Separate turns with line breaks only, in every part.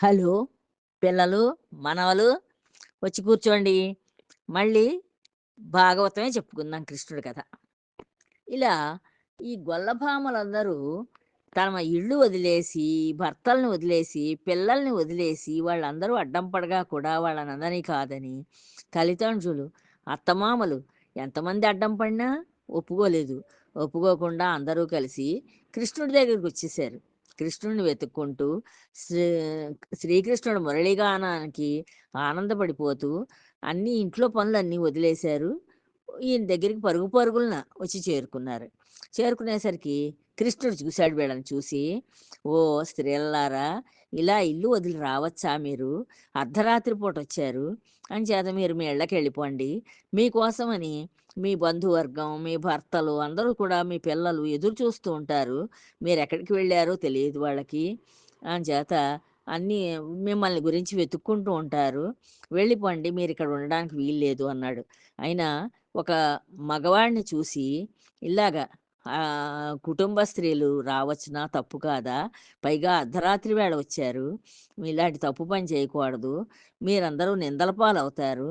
Hello! పిల్లలు, మనవలు వచ్చి కూర్చోండి. మళ్ళీ భాగవతమే చెప్పుకుందాం కృష్ణుడి కథ. ఇలా ఈ గొల్లభామలందరూ తమ ఇళ్ళు వదిలేసి, భర్తలను వదిలేసి, పిల్లల్ని వదిలేసి వాళ్ళందరూ అడ్డం పడగా కూడా వాళ్ళనందరినీ కాదని తల్లిదండ్రులు, అత్తమామలు ఎంతమంది అడ్డం పడినా ఒప్పుకోలేదు. ఒప్పుకోకుండా అందరూ కలిసి కృష్ణుడి దగ్గరికి వచ్చేసారు కృష్ణుని వెతుక్కుంటూ శ్రీ శ్రీకృష్ణుడు మురళీగానానికి ఆనందపడిపోతూ అన్ని ఇంట్లో పనులన్నీ వదిలేశారు. ఈయన దగ్గరికి పరుగు పరుగులన వచ్చి చేరుకున్నారు. చేరుకునేసరికి కృష్ణుడు చూశాడు వీళ్ళని చూసి, "ఓ స్త్రీలారా ఇలా ఇల్లు వదిలి రావచ్చా మీరు? అర్ధరాత్రి పూట వచ్చారు అని చేత మీరు మీ ఇళ్ళకి వెళ్ళిపోండి మీకోసమని మీ బంధువర్గం, మీ భర్తలు అందరూ కూడా మీ పిల్లలు ఎదురు చూస్తూ ఉంటారు. మీరెక్కడికి వెళ్ళారో తెలియదు వాళ్ళకి. అంచేత అన్నీ మిమ్మల్ని గురించి వెతుక్కుంటూ ఉంటారు. వెళ్ళిపోండి. మీరు ఇక్కడ ఉండడానికి వీల్లేదు" అన్నాడు. అయినా ఒక మగవాడిని చూసి ఇలాగా కుటుంబ స్త్రీలు రావచ్చునా తప్పు కాదా? పైగా అర్ధరాత్రి వేళ వచ్చారు. ఇలాంటి తప్పు పని చేయకూడదు. మీరందరూ నిందల పాలవుతారు.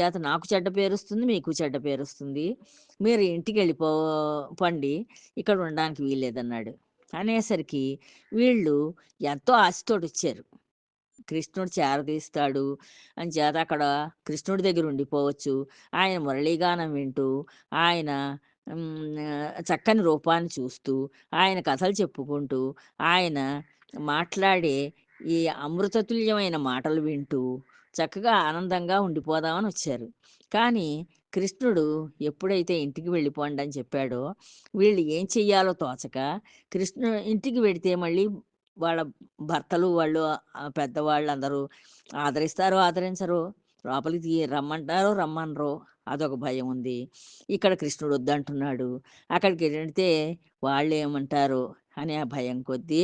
చేత నాకు చెడ్డ పేరుస్తుంది మీకు చెడ్డ పేరుస్తుంది మీరు ఇంటికెళ్ళిపో పండి ఇక్కడ ఉండడానికి వీల్లేదన్నాడు. అనేసరికి వీళ్ళు ఎంతో ఆశతోటొచ్చారు. కృష్ణుడు చేరదీస్తాడు. చేత అక్కడ కృష్ణుడి దగ్గర ఉండిపోవచ్చు. ఆయన మురళీగానం వింటూ, ఆయన చక్కని రూపాన్ని చూస్తూ, ఆయన కథలు చెప్పుకుంటూ, ఆయన మాట్లాడే ఈ అమృతతుల్యమైన మాటలు వింటూ చక్కగా ఆనందంగా ఉండిపోదామని వచ్చారు. కానీ కృష్ణుడు ఎప్పుడైతే ఇంటికి వెళ్ళిపోండి అని చెప్పాడో, వీళ్ళు ఏం చెయ్యాలో తోచక కృష్ణు ఇంటికి వెడితే మళ్ళీ వాళ్ళ భర్తలు వాళ్ళు పెద్దవాళ్ళు అందరూ ఆదరిస్తారో, ఆదరించరు లోపలికి తీ రమ్మంటారో, రమ్మనరో అదొక భయం ఉంది. ఇక్కడ కృష్ణుడు వద్దంటున్నాడు. అక్కడికి వెళ్ళితే వాళ్ళు ఏమంటారు అనే ఆ భయం కొద్దీ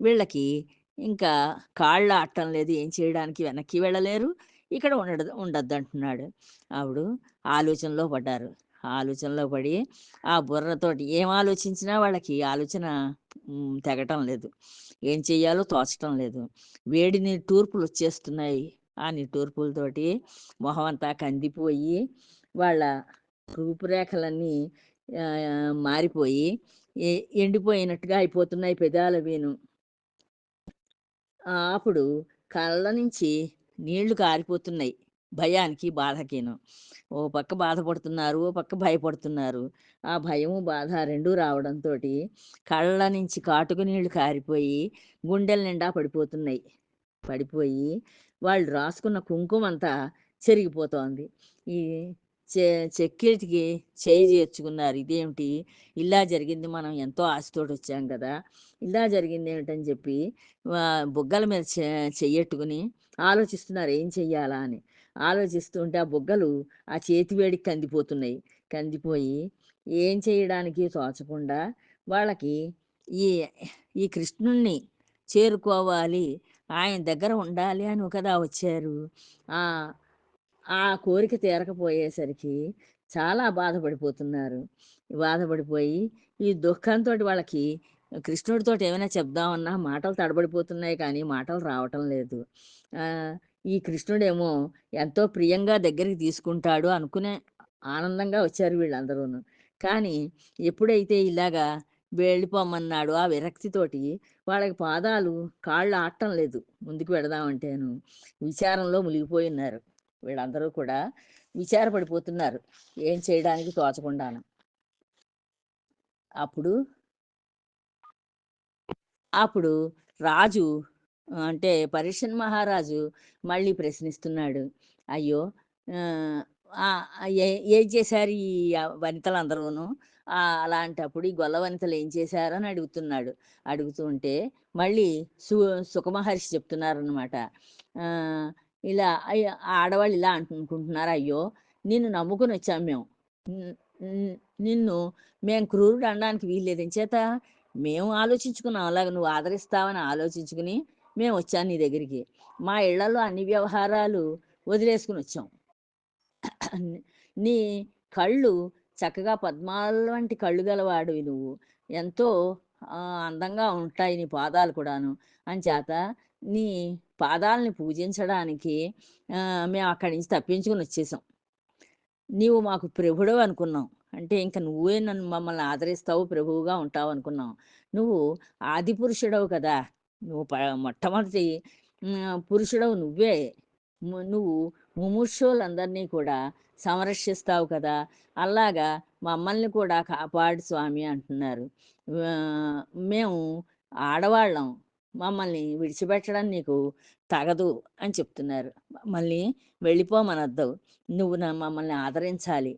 వీళ్ళకి ఇంకా కాళ్ళు ఆడటం లేదు. ఏం చేయడానికి వెనక్కి వెళ్ళలేరు. ఇక్కడ ఉండ ఉండద్దు అంటున్నాడు ఆవిడు ఆలోచనలో పడ్డారు. ఆలోచనలో పడి ఆ బుర్రతోటి ఏం ఆలోచించినా వాళ్ళకి ఆలోచన తెగటం లేదు. ఏం చెయ్యాలో తోచటం లేదు. వేడి నిట్టూర్పులొచ్చేస్తున్నాయి. ఆ నిట్టూర్పులతోటి మొహమంతా కందిపోయి వాళ్ళ రూపురేఖలన్నీ మారిపోయి ఎండిపోయినట్టుగా అయిపోతున్నాయి పెదాలవీను. ఆ! అప్పుడు కళ్ళ నుంచి నీళ్ళు కారిపోతున్నాయి. భయానికి, బాధకేను ఓ పక్క బాధపడుతున్నారు. ఓ పక్క భయపడుతున్నారు. ఆ భయము, బాధ రెండూ రావడంతోటి కళ్ళ నుంచి కాటుకు నీళ్ళు కారిపోయి గుండెల నిండా పడిపోతున్నాయి. పడిపోయి వాళ్ళు రాసుకున్న కుంకుమంతా చెరిగిపోతోంది. ఈ చె చేయి చేర్చుకున్నారు. ఇదేమిటి? ఇలా జరిగింది. మనం ఎంతో ఆశతోటి వచ్చాం కదా! ఇలా జరిగింది ఏమిటని చెప్పి బుగ్గల మీద చె చెయ్యెట్టుకుని ఆలోచిస్తున్నారు ఏం చెయ్యాలా అని. ఆలోచిస్తుంటే ఆ బుగ్గలు ఆ చేతి వేడికి కందిపోతున్నాయి. కందిపోయి ఏం చేయడానికి తోచకుండా వాళ్ళకి ఈ ఈ కృష్ణుణ్ణి చేరుకోవాలి. ఆయన దగ్గర ఉండాలి అని కదా వచ్చారు. ఆ! కోరిక తీరకపోయేసరికి చాలా బాధపడిపోతున్నారు. బాధపడిపోయి ఈ దుఃఖంతో వాళ్ళకి కృష్ణుడితోటి ఏమైనా చెప్దామన్నా మాటలు తడబడిపోతున్నాయి కానీ మాటలు రావటం లేదు. ఈ కృష్ణుడేమో ఎంతో ప్రియంగా దగ్గరికి తీసుకుంటాడు అనుకునే ఆనందంగా వచ్చారు వీళ్ళందరూను. కానీ ఎప్పుడైతే ఇలాగా వెళ్ళిపోమన్నాడు ఆ విరక్తితోటి వాళ్ళకి పాదాలు, కాళ్ళు ఆడటం లేదు ముందుకు వెడదామంటేను. విచారంలో మునిగిపోయున్నారు. వీళ్ళందరూ కూడా విచారపడిపోతున్నారు. ఏం చేయడానికి తోచకుండాను. అప్పుడు అప్పుడు రాజు అంటే పరిషన్ మహారాజు మళ్ళీ ప్రశ్నిస్తున్నాడు. అయ్యో! ఏ ఏం చేశారు ఈ వనితలందరూను? అలాంటప్పుడు ఈ గొల్ల వనితలు ఏం చేశారు అని అడుగుతున్నాడు. అడుగుతుంటే మళ్ళీ సు సుఖమహర్షి చెప్తున్నారనమాట. ఇలా ఆడవాళ్ళు ఇలా అనుకుంటున్నారు. అయ్యో! నిన్ను నమ్ముకుని వచ్చాం మేము. నిన్ను మేము క్రూరుడు అనడానికి వీల్లేదు. చేత మేము ఆలోచించుకున్నాం అలాగ నువ్వు ఆదరిస్తావని ఆలోచించుకుని మేము వచ్చాం నీ దగ్గరికి. మా ఇళ్ళలో అన్ని వ్యవహారాలు వదిలేసుకుని వచ్చాం నీ కళ్ళు చక్కగా పద్మాల వంటి కళ్ళు గలవాడివి నువ్వు. ఎంతో అందంగా ఉంటాయి నీ పాదాలు కూడాను. అని చేత నీ పాదాలని పూజించడానికి మేము అక్కడి నుంచి తప్పించుకుని వచ్చేసాం. నీవు మాకు ప్రభుడవు అనుకున్నాం. అంటే ఇంక నువ్వే నన్ను మమ్మల్ని ఆదరిస్తావు, ప్రభువుగా ఉంటావు అనుకున్నాం. నువ్వు ఆది పురుషుడవు కదా! నువ్వు ప మొట్టమొదటి పురుషుడవు నువ్వే. నువ్వు ముముక్షువులందరినీ కూడా సంరక్షిస్తావు కదా! అలాగా మమ్మల్ని కూడా కాపాడు స్వామి అంటున్నారు. మేము ఆడవాళ్ళం. మమ్మల్ని విడిచిపెట్టడం నీకు తగదు అని చెప్తున్నారు. మమ్మల్ని వెళ్ళిపోమనొద్దు. నువ్వు నా మమ్మల్ని ఆదరించాలి.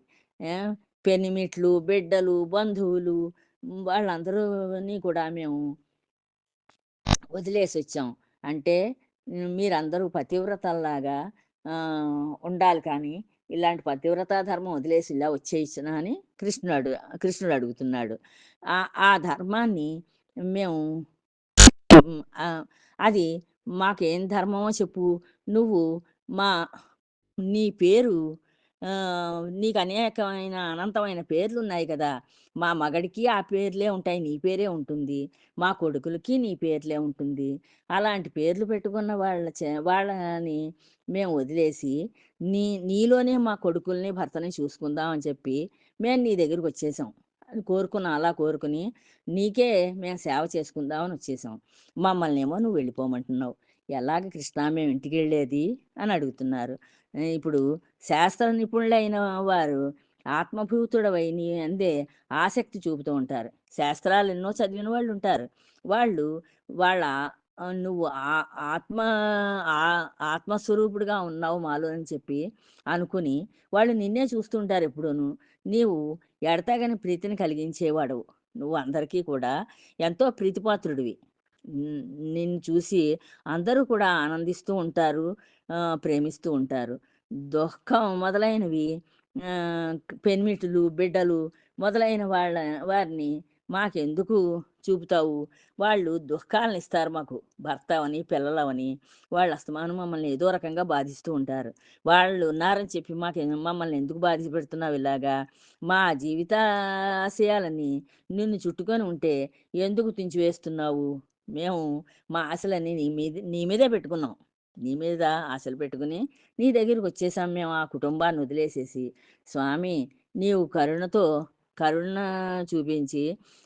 పెనిమిట్లు, బిడ్డలు, బంధువులు వాళ్ళందరూని కూడా మేము వదిలేసి వచ్చాం అంటే మీరందరూ పతివ్రతల్లాగా ఉండాలి కానీ, ఇలాంటి పతివ్రత ధర్మం వదిలేసి ఇలా వచ్చేసిన అని కృష్ణుడు కృష్ణుడు అడుగుతున్నాడు. ఆ ధర్మాన్ని మేము అది మాకేం ధర్మమో చెప్పు. నువ్వు మా నీ పేరు నీకు అనేకమైన అనంతమైన పేర్లు ఉన్నాయి కదా! మా మగడికి ఆ పేర్లే ఉంటాయి. నీ పేరే ఉంటుంది. మా కొడుకులకి నీ పేర్లే ఉంటుంది. అలాంటి పేర్లు పెట్టుకున్న వాళ్ళ వాళ్ళని మేము వదిలేసి, నీ నీలోనే మా కొడుకుల్ని, భర్తని చూసుకుందాం అని చెప్పి మేము నీ దగ్గరికి వచ్చేసాం అని కోరుకున్నాం. అలా కోరుకుని నీకే మేము సేవ చేసుకుందామని వచ్చేసాం. మమ్మల్నేమో నువ్వు వెళ్ళిపోమంటున్నావు. ఎలాగ కృష్ణా మేము ఇంటికి వెళ్ళేది అని అడుగుతున్నారు. ఇప్పుడు శాస్త్ర నిపుణులైన వారు ఆత్మభూతుడవై నీ అందే ఆసక్తి చూపుతూ ఉంటారు. శాస్త్రాలు ఎన్నో చదివిన వాళ్ళు ఉంటారు వాళ్ళు వాళ్ళ నువ్వు ఆ ఆత్మ ఆత్మస్వరూపుడుగా ఉన్నావు మాలో అని చెప్పి అనుకుని, వాళ్ళు నిన్నే చూస్తుంటారు ఎప్పుడూను. నీవు ఎడతాగని ప్రీతిని కలిగించేవాడవు. నువ్వు అందరికీ కూడా ఎంతో ప్రీతిపాత్రుడివి. నిన్ను చూసి అందరూ కూడా ఆనందిస్తూ ఉంటారు. ప్రేమిస్తూ ఉంటారు. దుఃఖం మొదలైనవి ఆహ్, పెనిమిటులు, బిడ్డలు మొదలైన వాళ్ళ వారిని మాకెందుకు చూపుతావు? వాళ్ళు దుఃఖాలనిస్తారు మాకు. భర్తవని పిల్లలవని వాళ్ళు అస్తమానం మమ్మల్ని ఏదో రకంగా బాధిస్తూ ఉంటారు. వాళ్ళు ఉన్నారని చెప్పి మాకు మమ్మల్ని ఎందుకు బాధ పెడుతున్నావు ఇలాగా? మా జీవితాశయాలన్నీ నిన్ను చుట్టుకొని ఉంటే ఎందుకు తుంచివేస్తున్నావు? మేము మా ఆశలన్నీ నీ మీద నీ మీదే పెట్టుకున్నాం. నీ మీద ఆశలు పెట్టుకుని నీ దగ్గరికి వచ్చేసాం మేము ఆ కుటుంబాన్ని వదిలేసేసి. స్వామి నీవు కరుణతో కరుణ చూపించి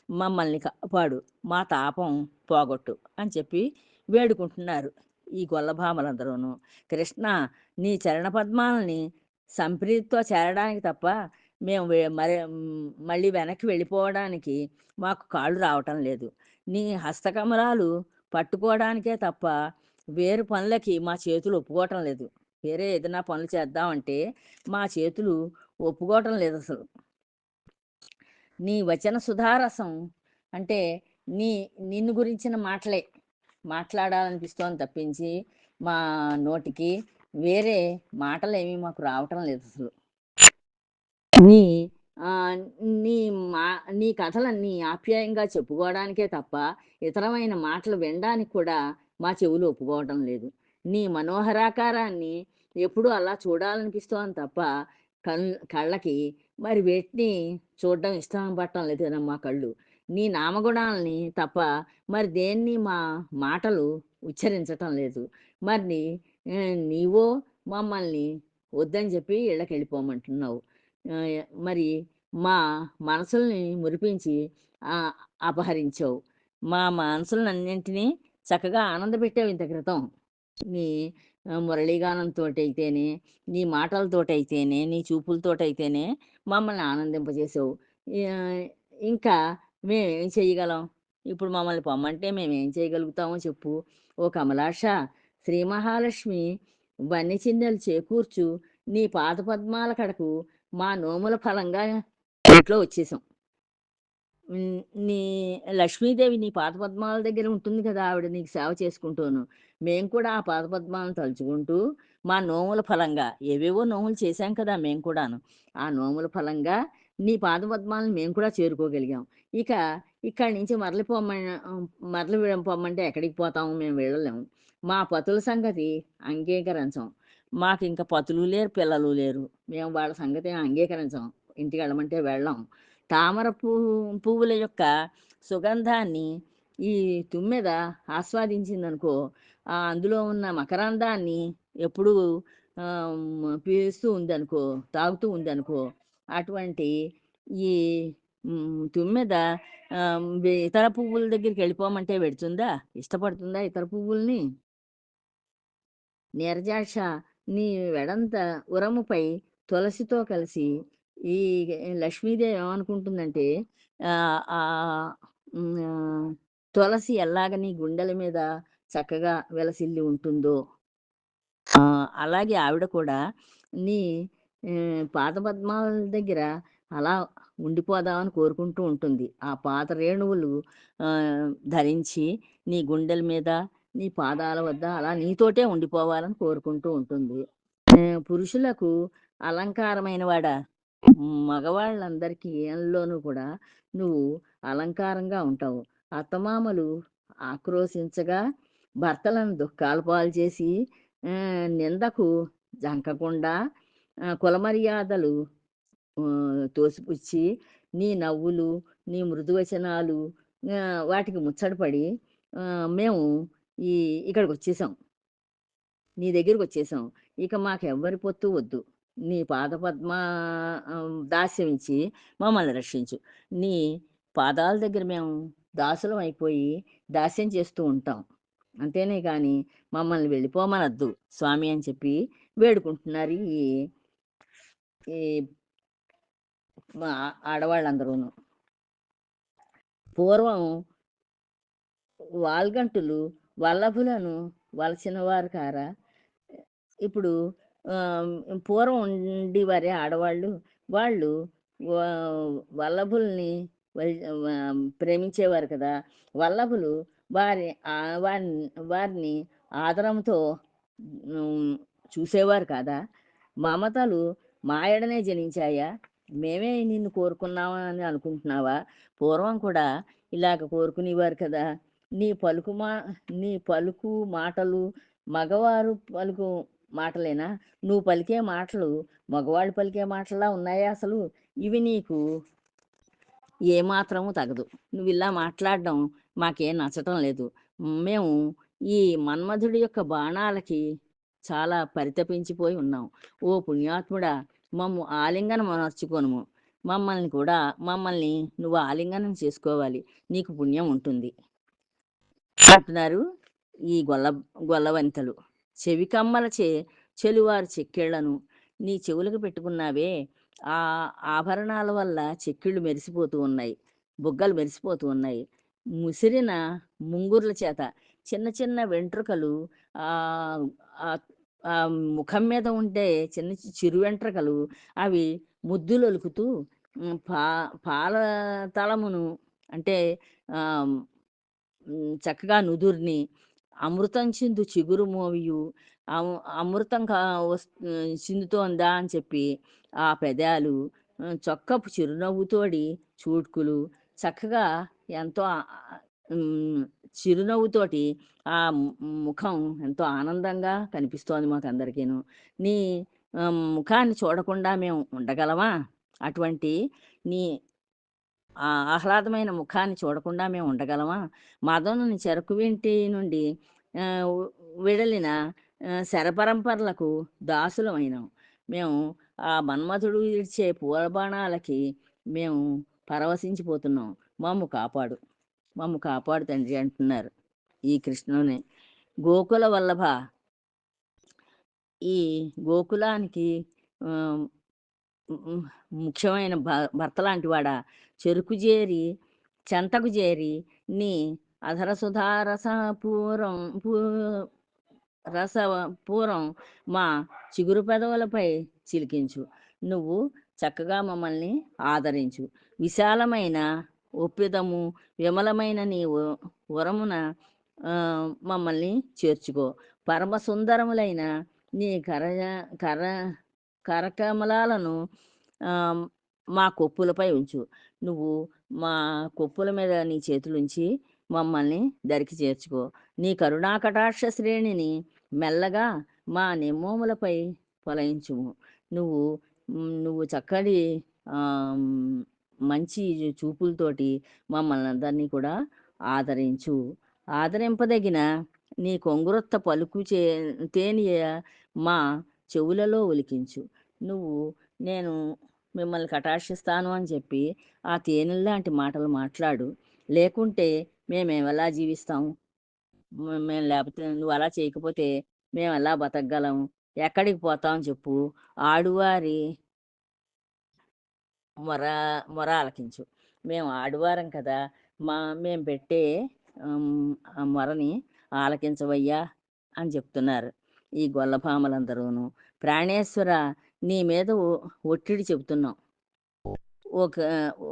మమ్మల్ని కాపాడు. మా తాపం పోగొట్టు అని చెప్పి వేడుకుంటున్నారు. ఈ గొల్లభామలందరూను. కృష్ణ నీ చరణ పద్మాలని సంప్రీతితో చేరడానికి తప్ప మేము మరి మళ్ళీ వెనక్కి వెళ్ళిపోవడానికి మాకు కాళ్ళు రావటం లేదు. నీ హస్తకమలాలు పట్టుకోవడానికే తప్ప వేరు పనులకి మా చేతులు ఒప్పుకోవటం లేదు. వేరే ఏదైనా పనులు చేద్దామంటే మా చేతులు ఒప్పుకోవటం లేదు అసలు నీ వచన సుధారసం అంటే నీ నిన్ను గురించిన మాటలే మాట్లాడాలనిపిస్తోంది తప్పించి, మా నోటికి వేరే మాటలేమి మాకు రావటం లేదు అసలు నీ నీ మా నీ కథలన్నీ ఆప్యాయంగా చెప్పుకోవడానికే తప్ప, ఇతరమైన మాటలు వినడానికి కూడా మా చెవులు ఒప్పుకోవటం లేదు. నీ మనోహరాకారాన్ని ఎప్పుడూ అలా చూడాలనిపిస్తోంది తప్ప, కన్ కళ్ళకి మరి వేటిని చూడడం ఇష్టం పట్టడం లేదు మా కళ్ళు. నీ నామగుణాల్ని తప్ప మరి దేన్ని మా మాటలు ఉచ్చరించటం లేదు. మరి నీవో మమ్మల్ని వద్దని చెప్పి ఇళ్ళకి వెళ్ళిపోమంటున్నావు మరి మా మనసుల్ని మురిపించి అపహరించావు. మా మనసులన్నింటినీ చక్కగా ఆనందపెట్టావు ఇంత క్రితం. నీ మురళీగానంతోటైతేనే, నీ మాటలతోటైతేనే, నీ చూపులతోటైతేనే మమ్మల్ని ఆనందింపజేసావు. ఇంకా మేమేం చేయగలం ఇప్పుడు మమ్మల్ని పొమ్మంటే మేమేం చేయగలుగుతామో చెప్పు? ఓ కమలాష శ్రీ మహాలక్ష్మి వన్నెచిన్నెలు చేకూర్చు నీ పాదపద్మాల కడకు మా నోముల ఫలంగా ఇంట్లో వచ్చేసాం. నీ లక్ష్మీదేవి నీ పాత పద్మాల దగ్గర ఉంటుంది కదా! ఆవిడ నీకు సేవ చేసుకుంటూను. మేము కూడా ఆ పాదపద్మాలను తలుచుకుంటూ, మా నోముల ఫలంగా ఏవేవో నోములు చేశాం కదా మేము కూడాను. ఆ నోముల ఫలంగా నీ పాదపద్మాలను మేము కూడా చేరుకోగలిగాం. ఇక ఇక్కడి నుంచి మరలిపోమని మరలి వె పొమ్మంటే ఎక్కడికి పోతాము? మేము వెళ్ళలేము. మా పతుల సంగతి అంగీకరించం. ఇంకా పతులు లేరు, పిల్లలు లేరు. మేము వాళ్ళ సంగతి అంగీకరించాం ఇంటికి వెళ్ళమంటే వెళ్ళం. తామర పువ్వు పువ్వుల యొక్క సుగంధాన్ని ఈ తుమ్మెద ఆస్వాదించిందనుకో, అందులో ఉన్న మకరందాన్ని ఎప్పుడూ పీస్తూ పీలుస్తూ ఉందనుకో, తాగుతూ ఉందనుకో, అటువంటి ఈ తుమ్మెద ఇతర పువ్వుల దగ్గరికి వెళ్ళిపోమంటే పెడుతుందా ఇష్టపడుతుందా ఇతర పువ్వుల్ని? నీరజాక్ష నీ వెడంత ఉరముపై తులసితో కలిసి ఈ లక్ష్మీదేవి ఏమనుకుంటుందంటే ఆ తులసి ఎలాగ నీ గుండెల మీద చక్కగా విలసిల్లి ఉంటుందో అలాగే ఆవిడ కూడా నీ పాత పాదపద్మాల దగ్గర అలా ఉండిపోదామని కోరుకుంటూ ఉంటుంది. ఆ పాత రేణువులు ధరించి నీ గుండెల మీద, నీ పాదాల వద్ద అలా నీతోటే ఉండిపోవాలని కోరుకుంటూ ఉంటుంది. పురుషులకు అలంకారమైన వాడ మగవాళ్ళందరికీ ఈళ్ళలోనూ కూడా నువ్వు అలంకారంగా ఉంటావు. అత్తమామలు ఆక్రోశించగా భర్తలను దుఃఖాలు పాలు చేసి నిందకు జంకకుండా కుల కులమర్యాదలు తోసిపుచ్చి నీ నవ్వులు, నీ మృదువచనాలు వాటికి ముచ్చటపడి మేము ఈ ఇక్కడికి వచ్చేసాం నీ దగ్గరికి వచ్చేసాం ఇక మాకెవ్వరి పొత్తు వద్దు. నీ పాదపద్మ పద్మ దాస్యం ఇచ్చి మమ్మల్ని రక్షించు. నీ పాదాల దగ్గర మేము దాసులం అయిపోయి దాస్యం చేస్తూ ఉంటాం. అంతేనే కానీ మమ్మల్ని వెళ్ళిపోమనొద్దు స్వామి అని చెప్పి వేడుకుంటున్నారు ఈ ఈ మా ఆడవాళ్ళందరూను. పూర్వం వాల్గంటులు వల్లభులను వలచినవారు కారా! ఇప్పుడు పూర్వం ఉండేవారే ఆడవాళ్ళు. వాళ్ళు వల్లభుల్ని ప్రేమించేవారు కదా! వల్లభులు వారి వారిని వారిని ఆదరంతో చూసేవారు కాదా? మమతలు మాయడనే జనించాయా? మేమే నిన్ను కోరుకున్నామా అని అనుకుంటున్నావా? పూర్వం కూడా ఇలాగ కోరుకునేవారు కదా! నీ పలుకు మా నీ పలుకు మాటలు మగవారు పలుకు మాటలేనా? నువ్వు పలికే మాటలు మగవాళ్ళు పలికే మాటలా ఉన్నాయా అసలు? ఇవి నీకు ఏమాత్రము తగదు. నువ్వు ఇలా మాట్లాడడం మాకేం నచ్చటం లేదు. మేము ఈ మన్మధుడి యొక్క బాణాలకి చాలా పరితపించిపోయి ఉన్నాం. ఓ పుణ్యాత్ముడా! మమ్ము ఆలింగనమనర్చుకొనుము. మమ్మల్ని కూడా మమ్మల్ని నువ్వు ఆలింగనం చేసుకోవాలి. నీకు పుణ్యం ఉంటుంది. అంటున్నారు ఈ గొల్ల గొల్లవంతలు. చెవికమ్మలచే చెలువారు చెక్కిళ్ళను నీ చెవులకు పెట్టుకున్నావే, ఆ ఆభరణాల వల్ల చెక్కిళ్ళు మెరిసిపోతూ ఉన్నాయి. బుగ్గలు మెరిసిపోతూ ఉన్నాయి. ముసిరిన ముంగుర్ల చేత చిన్న చిన్న వెంట్రుకలు ఆ ముఖం మీద ఉండే చిన్న చిరు వెంట్రుకలు అవి ముద్దులొలుకుతూ పా పాల తలమును అంటే చక్కగా నుదుర్ని అమృతం చిందు చిగురు మోవియు అమృతం కా చిందుతోందా అని చెప్పి ఆ పెదాలు చొక్కపు చిరునవ్వుతోడి చూడ్కులు చక్కగా ఎంతో చిరునవ్వుతోటి ఆ ముఖం ఎంతో ఆనందంగా కనిపిస్తోంది మాకందరికీను. నీ ముఖాన్ని చూడకుండా మేము ఉండగలమా? అటువంటి నీ ఆహ్లాదమైన ముఖాన్ని చూడకుండా మేము ఉండగలమా? మదనుని చెరకు వింటి నుండి విడలిన శరపరంపరలకు దాసులమైనాం. మేము ఆ మన్మథుడు ఇచ్చే పూలబాణాలకి మేము పరవశించిపోతున్నాం. మమ్ము కాపాడు. మమ్ము కాపాడు తండ్రి అంటున్నారు. ఈ కృష్ణుని. గోకుల వల్లభ ఈ గోకులానికి ముఖ్యమైన భ భర్త లాంటి వాడా! చెరుకు చేరి చెంతకు చేరి నీ అధర సుధా పూరం పూ రస పూరం మా చిగురు పెదవులపై చిలికించు. నువ్వు చక్కగా మమ్మల్ని ఆదరించు. విశాలమైన ఒప్పిదము విమలమైన నీ వరమున మమ్మల్ని చేర్చుకో. పరమ సుందరములైన నీ కర కర కరకమలాలను మా కొప్పులపై ఉంచు. నువ్వు మా కొప్పుల మీద నీ చేతులుంచి మమ్మల్ని దరికి చేర్చుకో. నీ కరుణా కటాక్ష శ్రేణిని మెల్లగా మా నిమ్మోములపై పొలయించుము. నువ్వు నువ్వు చక్కటి మంచి చూపులతోటి మమ్మల్ని అందరినీ కూడా ఆదరించు. ఆదరింపదగిన నీ కొంగురొత్త పలుకు చే తేనియ మా చెవులలో ఒలికించు. నువ్వు నేను మిమ్మల్ని కటాక్షిస్తాను అని చెప్పి ఆ తేనెల్లాంటి మాటలు మాట్లాడు. లేకుంటే మేము ఎలా జీవిస్తాం మేము లేకపోతే నువ్వు అలా చేయకపోతే మేము ఎలా బతకగలం? ఎక్కడికి పోతాం చెప్పు. ఆడువారి మొర మొర ఆలకించు. మేము ఆడివారం కదా మా మేము పెట్టే మొరని ఆలకించవయ్యా అని చెప్తున్నారు. ఈ గొల్లభామలందరూను ప్రాణేశ్వర నీ మీద ఒట్టిడి చెబుతున్నాం. ఒక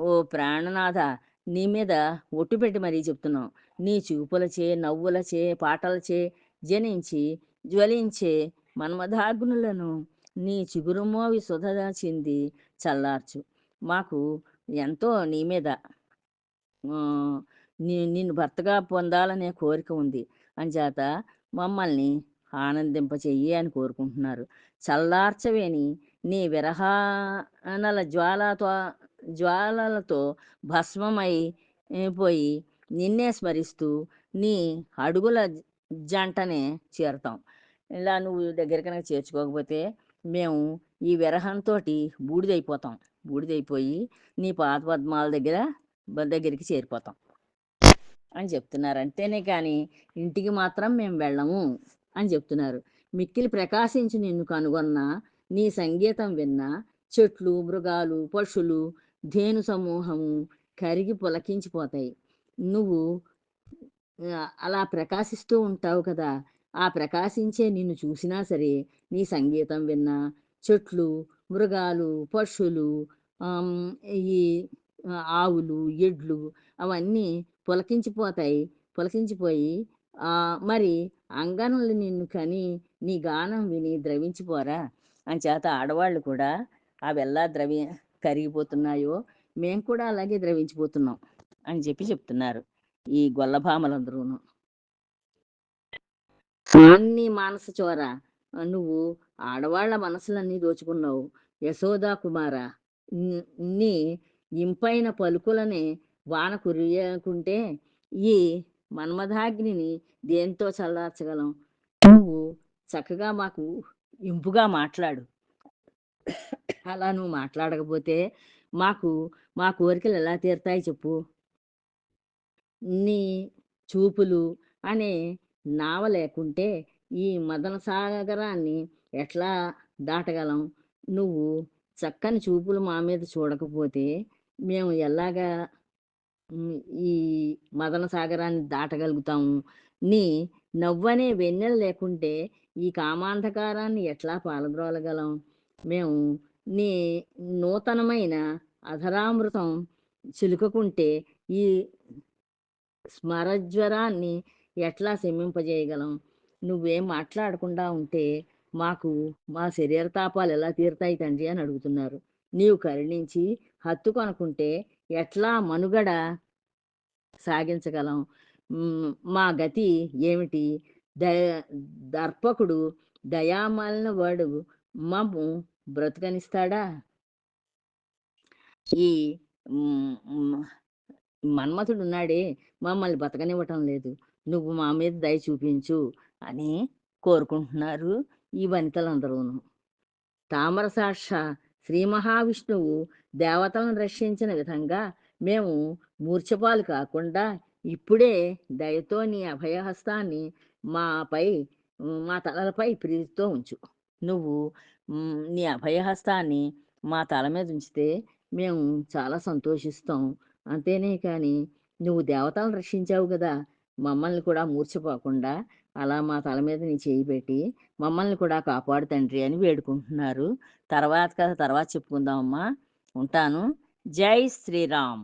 ఓ ప్రాణనాథ నీ మీద ఒట్టు పెట్టి మరీ చెప్తున్నాం. నీ చూపులచే నవ్వులచే పాటలచే జనించి జ్వలించే మన్మధాగ్నులను నీ చిగురుమోవి సుధ చింది చల్లార్చు. మాకు ఎంతో నీ మీద నిన్ను భర్తగా పొందాలనే కోరిక ఉంది. అంచేత మమ్మల్ని ఆనందింపచెయ్యి అని కోరుకుంటున్నారు. చల్లార్చవేని నీ విరహానల జ్వాలతో జ్వాలలతో భస్మమై పోయి నిన్నే స్మరిస్తూ నీ అడుగుల జంటనే చేరుతాం. ఇలా నువ్వు దగ్గర కనుక చేర్చుకోకపోతే మేము ఈ విరహంతో బూడిదైపోతాం. బూడిదైపోయి నీ పాత పద్మాల దగ్గర బ- దగ్గరికి చేరిపోతాం. అని చెప్తున్నారు. అంతేనే కానీ ఇంటికి మాత్రం మేము వెళ్ళము అని చెప్తున్నారు. మిక్కిలి ప్రకాశించి నిన్ను కనుగొన్న నీ సంగీతం విన్న చెట్లు మృగాలు పశువులు ధేను సమూహము కరిగి పులకించిపోతాయి. నువ్వు అలా ప్రకాశిస్తూ ఉంటావు కదా. ఆ ప్రకాశించే నిన్ను చూసినా సరే నీ సంగీతం విన్నా చెట్లు మృగాలు పశువులు ఈ ఆవులు ఎడ్లు అవన్నీ పులకించిపోతాయి పులకించిపోయి మరి అంగనులు నిన్ను కని నీ గానం విని ద్రవించిపోరా? అని చేత ఆడవాళ్ళు కూడా అవి ఎలా ద్రవి కరిగిపోతున్నాయో మేము కూడా అలాగే ద్రవించిపోతున్నాం అని చెప్పి చెప్తున్నారు ఈ గొల్లభామలందరూను. అన్ని మానస చోర నువ్వు ఆడవాళ్ళ మనసులన్నీ దోచుకున్నావు. యశోదా కుమార నీ ఇంపైన పలుకులనే వాన కురియకుంటే ఈ మన్మధాగ్నిని దేంతో చల్లార్చగలం? నువ్వు చక్కగా మాకు ఇంపుగా మాట్లాడు. అలా నువ్వు మాట్లాడకపోతే మాకు మా కోరికలు ఎలా తీరుతాయి చెప్పు. నీ చూపులు అనే నావ లేకుంటే ఈ మదన సాగరాన్ని ఎట్లా దాటగలం? నువ్వు చక్కని చూపులు మా మీద చూడకపోతే మేము ఎలాగా ఈ మదన సాగరాన్ని దాటగలుగుతాము? నీ నవ్వనే వెన్నెల లేకుంటే ఈ కామాంధకారాన్ని ఎట్లా పాలద్రోలగలం? మేము నీ నూతనమైన అధరామృతం చిలుకకుంటే ఈ స్మరజ్వరాన్ని ఎట్లా శమింపజేయగలం నువ్వేం మాట్లాడకుండా ఉంటే మాకు మా శరీర తాపాలు ఎలా తీరుతాయి తండ్రి అని అడుగుతున్నారు. నీవు కరుణించి హత్తుకొనుకుంటే ఎట్లా మనుగడ సాగించగలం? మా గతి ఏమిటి? ద దర్పకుడు దయామాలిన వాడు మము బ్రతుకనిస్తాడా? ఈ మన్మథుడు ఉన్నాడే మమ్మల్ని బతకనివ్వటం లేదు. నువ్వు మా మీద దయ చూపించు అని కోరుకుంటున్నారు. ఈ వనితలందరూను. తామర సాక్ష శ్రీ మహావిష్ణువు దేవతలను రక్షించిన విధంగా మేము మూర్ఛపాలు కాకుండా ఇప్పుడే దయతో నీ అభయహస్తాన్ని మాపై మా తలలపై ప్రీతితో ఉంచు. నువ్వు నీ అభయహస్తాన్ని మా తల మీద ఉంచితే మేము చాలా సంతోషిస్తాం. అంతేనే కానీ నువ్వు దేవతలను రక్షించావు కదా మమ్మల్ని కూడా మూర్చపోకుండా అలా మా తల మీద నీ చేయి పెట్టి మమ్మల్ని కూడా కాపాడు తండ్రి అని వేడుకుంటున్నారు. తర్వాత కథ తర్వాత చెప్పుకుందామమ్మా. ఉంటాను. జై శ్రీరామ్.